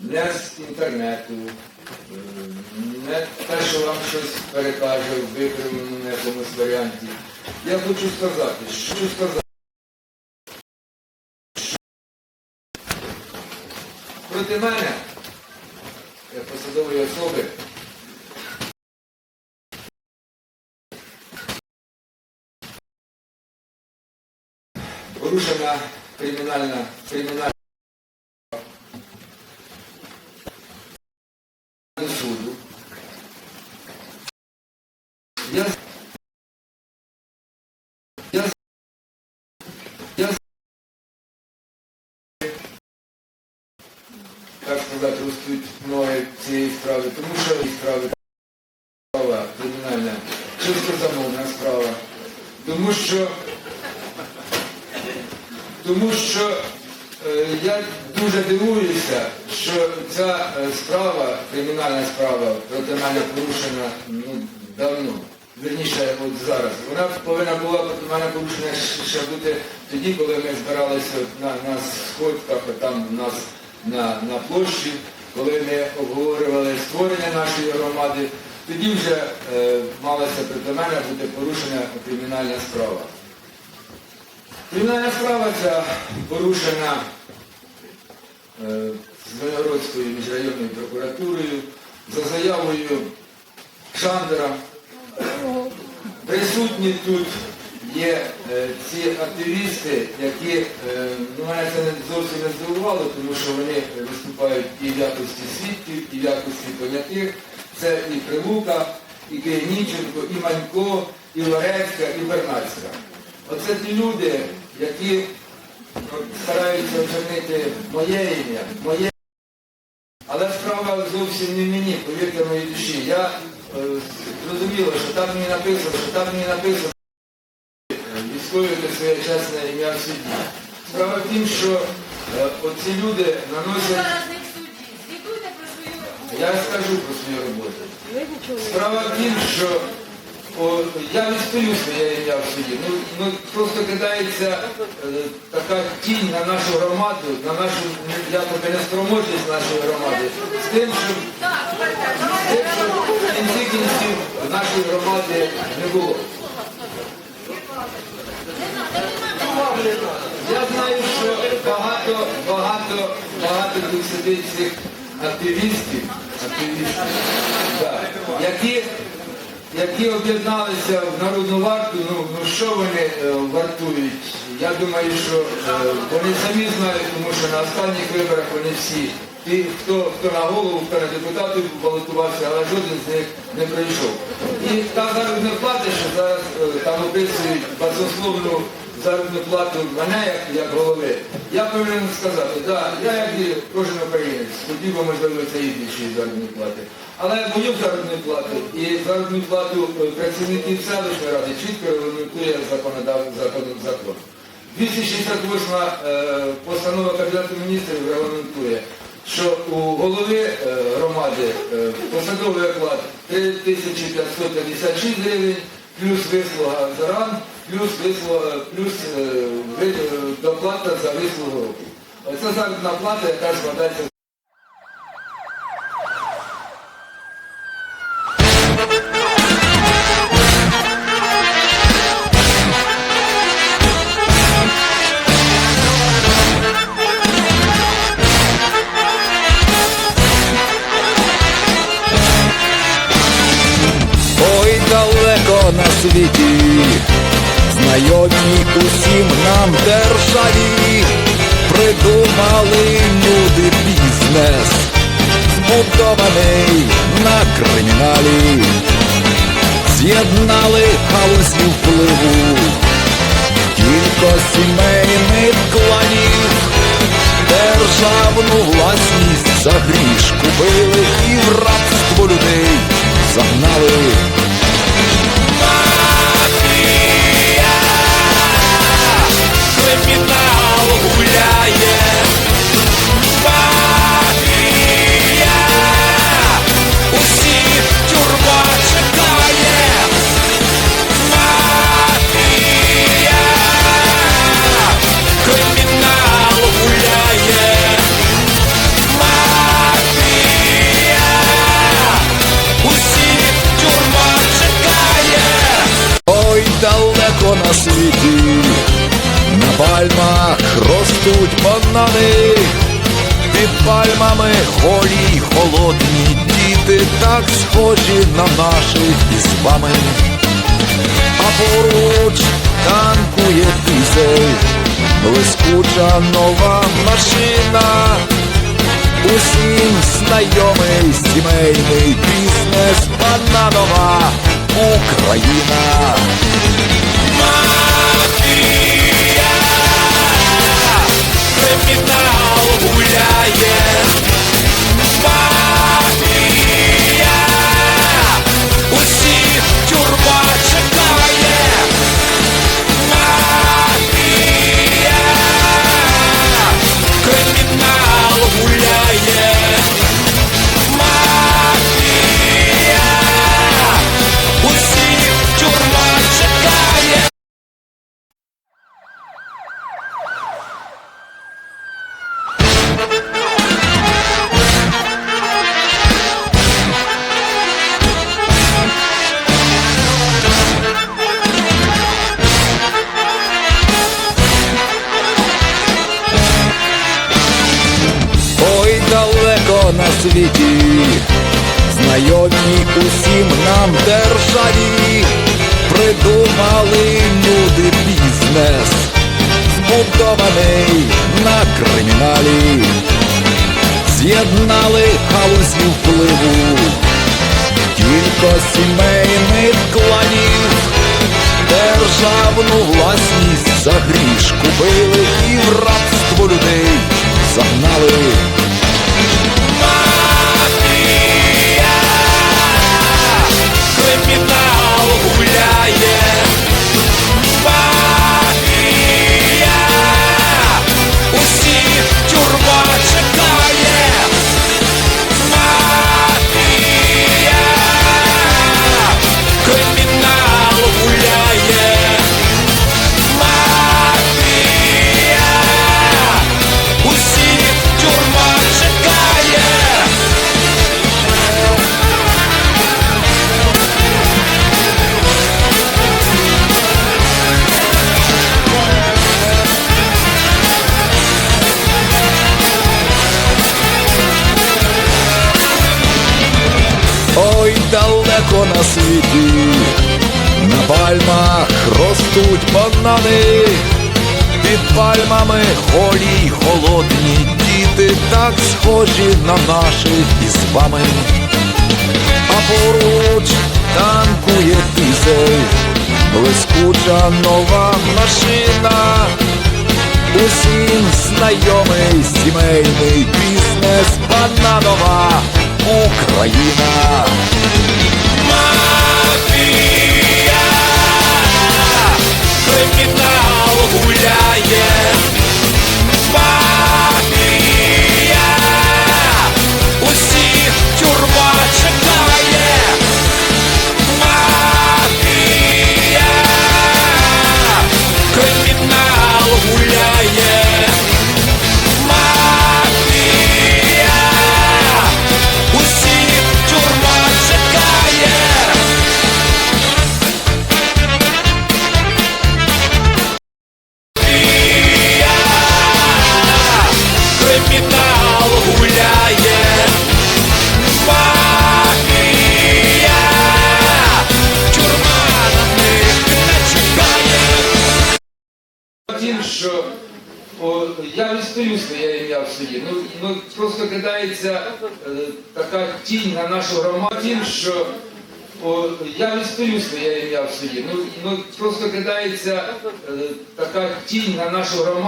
не з інтернету, не те, що вам щось перекаже в викривленому якомусь варіанті. Я хочу сказати, що сказати. Проти мене, як посадової особи, порушена кримінальна кримінальна суду. Я, я, я, так сказати, ростуть ноги цієї справи, тому що справи справа кримінальна, чисто замовна справа. Тому що тому що е, я дуже дивуюся, що ця е, справа, кримінальна справа проти мене порушена ну, давно. Вірніше, от зараз. Вона повинна була мене порушена ще бути тоді, коли ми збиралися на, на сходках, там у нас на, на площі, коли ми обговорювали створення нашої громади, тоді вже е, малася проти мене бути порушена кримінальна справа. Кримінальна справа ця порушена е, Звенигородською міжрайонною прокуратурою за заявою Шандера. Присутні тут є е, ці активісти, які, е, ну, мене це не зовсім не здивувало, тому що вони виступають і в якості свідків, і в якості понятих. Це і Прилука, і Київніченко, і Манько, і Лорецька, і Бернацька. Оце ті люди, які стараються очернити моє ім'я, моє. Але справа зовсім не мені, повірте моїй душі. Я е, зрозуміло, що там мені написано, що там мені написано е, відстоювати своє чесне ім'я в суді. Справа в тім, що е, оці люди наносять. Зараз не в суді. Про свою роботу. Я скажу про свою роботу. Справа в тім, що о, я відстою своє ім'я в суді. Ну, ну, просто кидається е, така тінь на нашу громаду, на нашу якоби неспроможність нашої громади, з тим, що, з тим, що кінці кінців нашої громади не було. Я знаю, що багато, багато, багато тут сидить цих активістів, активістів да, які, які об'єдналися в народну варту, ну, ну що вони е, вартують? Я думаю, що е, вони самі знають, тому що на останніх виборах вони всі, ті, хто, хто на голову, на депутатів балотувався, але жоден з них не прийшов. І та заробітна плата, що зараз е, там описують басословну заробітну плату мене як, як голови, я повинен сказати, да, я як кожен українець, хотів можливо, це і більшої заробітної плати. Але мою заробітну плату і заробітну плату е, працівників селищної ради чітко регламентує закон. 268 е, постанова Кабінету міністрів регламентує, що у голови е, громади е, посадовий оклад 3556 гривень, плюс вислуга за ран, плюс вислуга, плюс е, е, доплата за вислугу року. Оце заробітна плата, яка складається знайомі усім нам державі, придумали люди бізнес, збудований на криміналі, з'єднали галузі впливу, кілько сімейних кланів, державну власність за гріш купили голі й холодні діти, так схожі на наших із вами. А поруч танкує дизель, блискуча нова машина. Усім знайомий сімейний бізнес бананова Україна. Світі, знайомі усім нам державі, придумали люди бізнес, збудований на криміналі, з'єднали галузі впливу, кілько сімейних кланів, державну власність за на світі, на пальмах ростуть банани, під пальмами голі й холодні діти, так схожі на наших із вами. А поруч танкує дизель, блискуча нова машина. Усім знайомий сімейний бізнес бананова Україна. Тим, що о, я відстаю своє ім'я в суді. Ну, ну просто кидається е, така тінь на нашу громаду. Що о, я відстаю своє ім'я в суді. Ну, ну просто кидається е, така тінь на нашу громаду.